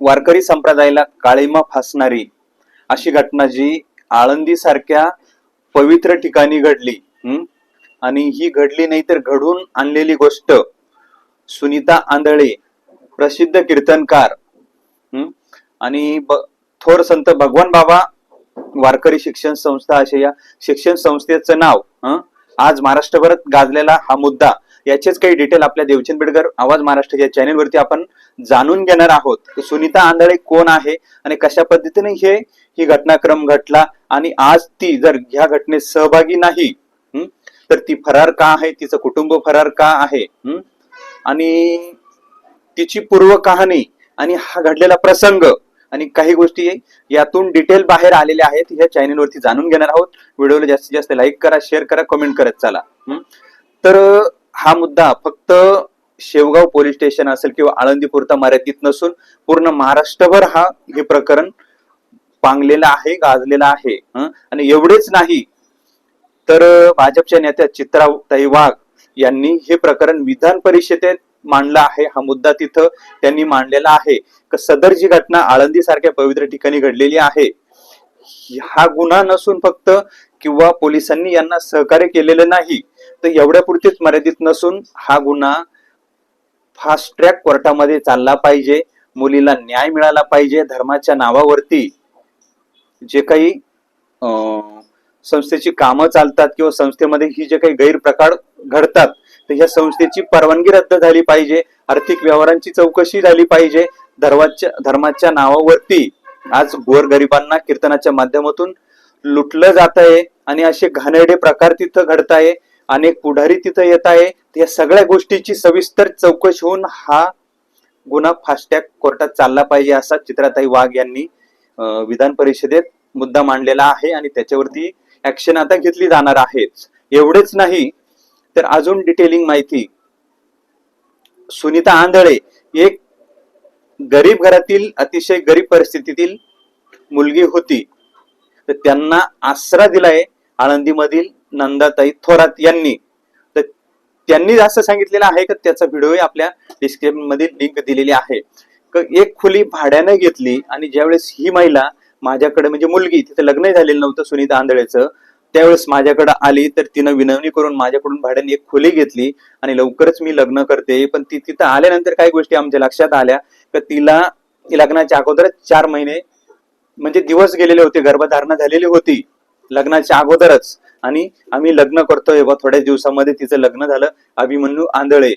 वारकरी संप्रदायाला काळीमा फासणारी अशी घटना जी आळंदी सारख्या पवित्र ठिकाणी घडली आणि ही घडली नाही तर घडून आणलेली गोष्ट सुनीता आंधळे प्रसिद्ध कीर्तनकार आणि ब- थोर संत भगवान बाबा वारकरी शिक्षण संस्था अशा या शिक्षण संस्थेचं नाव आज महाराष्ट्रभरात गाजलेला हा मुद्दा याचेच काही डिटेल आपल्या देवचंद बेडकर आवाज महाराष्ट्र या चॅनेलवरती आपण जाणून घेणार आहोत. सुनीता आंधळे कोण आहे आणि कशा पद्धतीने हे ही घटनाक्रम घटला आणि आज ती जर ह्या घटनेत सहभागी नाही तर ती फरार का आहे? तिचं कुटुंब फरार का आहे? आणि तिची पूर्व कहाणी आणि हा घडलेला प्रसंग आणि काही गोष्टी यातून डिटेल बाहेर आलेल्या आहेत ह्या चॅनेलवरती जाणून घेणार आहोत. व्हिडिओला जास्तीत जास्त लाईक करा शेअर करा कमेंट करत चला. तर हा मुद्दा फक्त शेवगाव पोलीस स्टेशन असेल किंवा आळंदी पुरता मर्यादित नसून पूर्ण महाराष्ट्रभर हा हे प्रकरण पांगलेलं आहे गाजलेलं आहे. आणि एवढेच नाही तर भाजपच्या नेत्या चित्राताई वाघ यांनी हे प्रकरण विधान परिषदेत मांडलं आहे. हा मुद्दा तिथं त्यांनी मांडलेला आहे. सदर जी घटना आळंदी सारख्या पवित्र ठिकाणी घडलेली आहे हा गुन्हा नसून फक्त किंवा पोलिसांनी यांना सहकार्य केलेलं नाही तर एवढ्यापुरतीच मर्यादित नसून हा गुन्हा फास्ट ट्रॅक कोर्टामध्ये चालला पाहिजे. मुलीला न्याय मिळाला पाहिजे. धर्माच्या नावावरती जे काही संस्थेची कामं चालतात किंवा संस्थेमध्ये ही जे काही गैरप्रकार घडतात तर ह्या संस्थेची परवानगी रद्द झाली पाहिजे. आर्थिक व्यवहारांची चौकशी झाली पाहिजे. धर्माच्या धर्माच्या नावावरती आज गोरगरिबांना कीर्तनाच्या माध्यमातून लुटलं जात आहे आणि असे घाणेरडे प्रकार तिथं घडत आहे अनेक पुढारी तिथं येत आहे. या सगळ्या गोष्टीची सविस्तर चौकशी होऊन हा गुन्हा फास्टॅग कोर्टात चालला पाहिजे असा चित्राताई वाघ यांनी विधान परिषदेत मुद्दा मांडलेला आहे आणि त्याच्यावरती ऍक्शन आता घेतली जाणार आहेच एवढेच नाही तर अजून डिटेलिंग माहिती. सुनीता आंधळे एक गरीब घरातील अतिशय गरीब परिस्थितीतील मुलगी होती. तर त्यांना आसरा दिलाय आळंदीमधील नंदाताई थोरात यांनी. तर त्यांनी असं सांगितलेलं आहे की त्याचा व्हिडिओ आपल्या डिस्क्रिप्शनमध्ये लिंक दिलेली आहे. एक खोली भाड्यानं घेतली आणि ज्यावेळेस ही महिला माझ्याकडे म्हणजे मुलगी तिथे लग्न झालेलं नव्हतं सुनीता आंधळेचं त्यावेळेस माझ्याकडे आली तर तिनं विनवणी करून माझ्याकडून भाड्याने एक खोली घेतली आणि लवकरच मी लग्न करते. पण ती तिथं आल्यानंतर काही गोष्टी आमच्या लक्षात आल्या तर तिला लग्नाच्या अगोदरच चार महिने म्हणजे दिवस गेलेले होते गर्भधारणा झालेली होती लग्नाच्या अगोदरच. आणि आम्ही लग्न करतोय बा थोड्या दिवसामध्ये तिचं लग्न झालं. अभिमन्यू आंधळे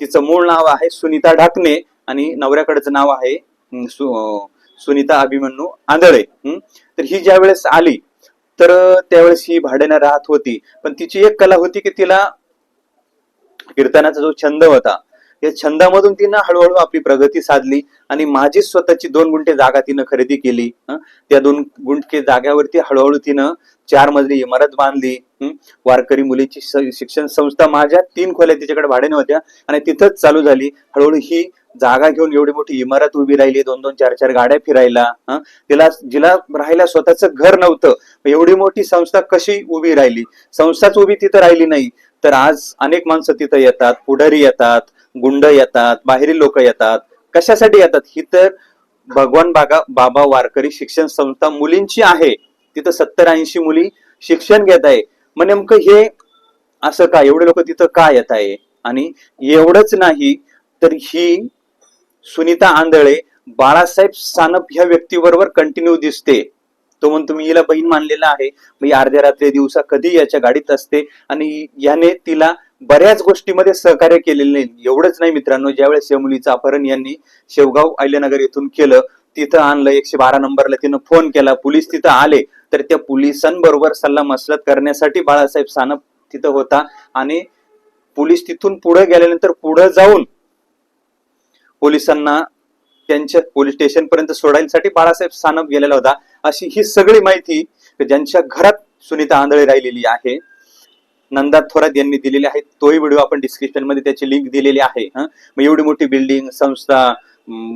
तिचं मूळ नाव आहे सुनीता ढाकणे आणि नवऱ्याकडचं नाव आहे सु- सुनीता अभिमन्यू आंधळे तर ही ज्या वेळेस आली तर त्यावेळेस ही भाड्याने राहत होती. पण तिची एक कला होती की तिला कीर्तनाचा जो छंद होता या छंदामधून तिनं हळूहळू आपली प्रगती साधली आणि माझी स्वतःची दोन गुंठे जागा तिनं खरेदी केली. त्या दोन गुंठे जाग्यावरती हळूहळू तिनं चार मजली इमारत बांधली. वारकरी मुलीची शिक्षण संस्था माझ्या तीन खोल्या तिच्याकडे भाड्याने होत्या आणि तिथंच चालू झाली. हळूहळू ही जागा घेऊन एवढी मोठी इमारत उभी राहिली दोन दोन चार चार गाड्या फिरायला. तिला जिला राहायला स्वतःचं घर नव्हतं. एवढी मोठी संस्था कशी उभी राहिली? संस्थाच उभी तिथं राहिली नाही. तर आज अनेक माणसं तिथं येतात पुढारी येतात गुंड येतात बाहेरील लोक येतात. कशासाठी येतात? ही तर भगवान बागा बाबा वारकरी शिक्षण संस्था मुलींची आहे. तिथं सत्तर ऐंशी मुली शिक्षण घेत आहे. मग नेमकं हे असं का? एवढे लोक तिथं का येत आहे? आणि एवढंच नाही तर ही सुनीता आंधळे बाळासाहेब सानप ह्या व्यक्तीबरोबर कंटिन्यू दिसते. तो म्हणतो मी हिला बहीण मानलेला आहे. मी अर्ध्या रात्री दिवसा कधी याच्या गाडीत असते? आणि याने तिला बऱ्याच गोष्टीमध्ये सहकार्य केलेले नाही. एवढंच नाही मित्रांनो ज्यावेळेस या मुलीचं अपहरण यांनी शेवगाव अहिल्यानगर येथून केलं तिथं आणलं एकशे बारा नंबरला तिनं फोन केला पोलीस तिथं आले तर त्या पोलिसांबरोबर सल्ला मसलत करण्यासाठी बाळासाहेब सानप तिथं होता. आणि पोलीस तिथून पुढे गेल्यानंतर पुढे जाऊन पोलिसांना त्यांच्या पोलीस स्टेशन पर्यंत सोडायसाठी बाळासाहेब सानप गेलेला होता. अशी ही सगळी माहिती ज्यांच्या घरात सुनीता आंधळे राहिलेली आहे. नंदा थोरात यांनी दिलेली आहे. तोही व्हिडिओ आपण डिस्क्रिप्शनमध्ये त्याची लिंक दिलेली आहे. मग एवढी मोठी बिल्डिंग संस्था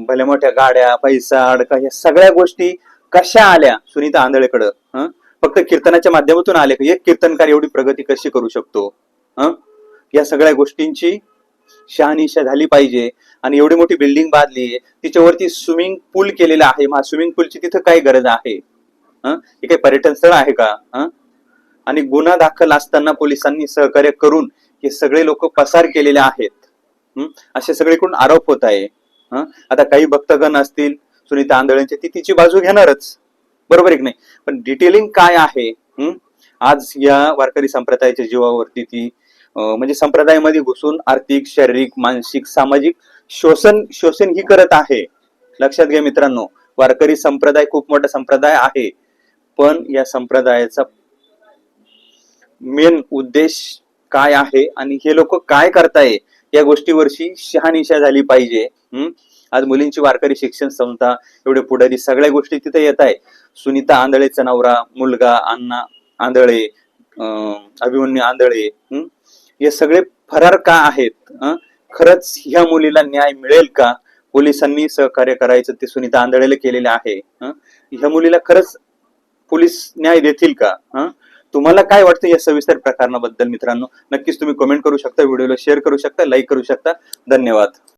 भल्या मोठ्या गाड्या पैसा अडका या सगळ्या गोष्टी कशा आल्या सुनीता आंधळेकडं? फक्त कीर्तनाच्या माध्यमातून आले का? एक कीर्तनकार एवढी प्रगती कशी करू शकतो? या सगळ्या गोष्टींची शहानिशा झाली पाहिजे आणि एवढी मोठी बिल्डिंग बांधली आहे तिच्यावरती स्विमिंग पूल केलेला आहे. मग स्विमिंग पूलची तिथं काय गरज आहे. हे? काही पर्यटन स्थळ आहे का? हं? आणि गुन्हा दाखल असताना पोलिसांनी सहकार्य करून हे सगळे लोक पसार केलेले आहेत. असे सगळीकडून आरोप होत आहे. आता काही भक्तगण असतील सुनीता आंधळेंची ती तिची बाजू घेणारच. बरोबर आहे की नाही? पण डिटेलिंग काय आहे? आज या वारकरी संप्रदायाच्या जीवावरती ती म्हणजे संप्रदायामध्ये घुसून आर्थिक शारीरिक मानसिक सामाजिक शोषण शोषण ही करत आहे. लक्षात घ्या मित्रांनो वारकरी संप्रदाय खूप मोठा संप्रदाय आहे. पण या संप्रदायाचा मेन उद्देश काय आहे आणि हे लोक काय करताय या गोष्टीवरची शहानिशा झाली पाहिजे. हम्म आज मुलींची वारकरी शिक्षण संस्था एवढे पुढारी सगळ्या गोष्टी तिथे येत आहे सुनीता आंधळेचा नवरा मुलगा अण्णा आंधळे अं, अभिमन्यू आंधळे हम्म हे सगळे फरार का आहेत खरंच ह्या मुलीला न्याय मिळेल का? पोलिसांनी सहकार्य करायचं ते सुनीता आंधळेला केलेले आहे ह्या मुलीला खरंच पोलीस न्याय देतील का तुम्हाला काय वाटतं या सविस्तर प्रकरणाबद्दल मित्रांनो? नक्कीच तुम्ही कमेंट करू शकता व्हिडिओला शेअर करू शकता लाईक करू शकता. धन्यवाद.